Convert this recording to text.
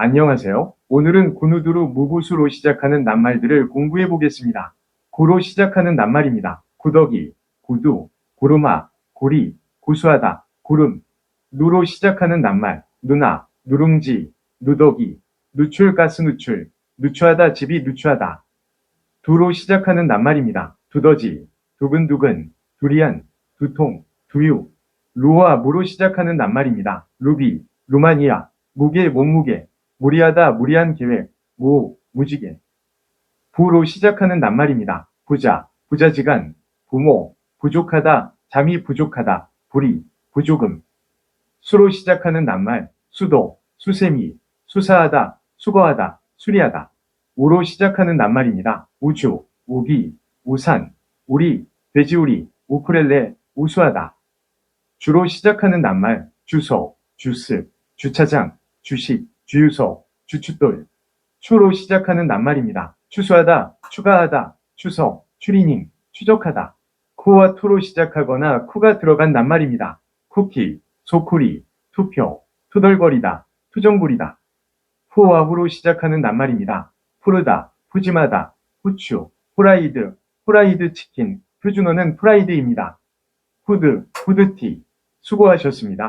안녕하세요. 오늘은 군우두루 무부수로 시작하는 낱말들을 공부해 보겠습니다. 구로 시작하는 낱말입니다. 구더기, 구두, 구루마, 구리, 구수하다, 구름. 누로 시작하는 낱말. 누나, 누룽지, 누더기, 누출 가스 누출, 누추하다 집이 누추하다. 두로 시작하는 낱말입니다. 두더지, 두근두근, 두리안, 두통, 두유. 루와 무로 시작하는 낱말입니다. 루비, 루마니아, 무게, 몸무게, 무리하다, 무리한 계획, 무, 무지개. 부로 시작하는 낱말입니다. 부자, 부자지간, 부모, 부족하다, 잠이 부족하다, 불이, 부조금. 수로 시작하는 낱말, 수도, 수세미, 수사하다, 수거하다, 수리하다. 우로 시작하는 낱말입니다. 우주, 우기, 우산, 우리, 돼지우리, 우쿠렐레, 우수하다. 주로 시작하는 낱말, 주소, 주스, 주차장, 주식, 주유소, 주춧돌. 추로 시작하는 낱말입니다. 추수하다, 추가하다, 추석, 추리닝, 추적하다. 쿠와 투로 시작하거나 쿠가 들어간 낱말입니다. 쿠키, 소쿠리, 투표, 투덜거리다, 투정부리다. 후와 후로 시작하는 낱말입니다. 푸르다, 푸짐하다, 후추, 후라이드, 후라이드 치킨, 표준어는 프라이드입니다. 후드, 후드티. 수고하셨습니다.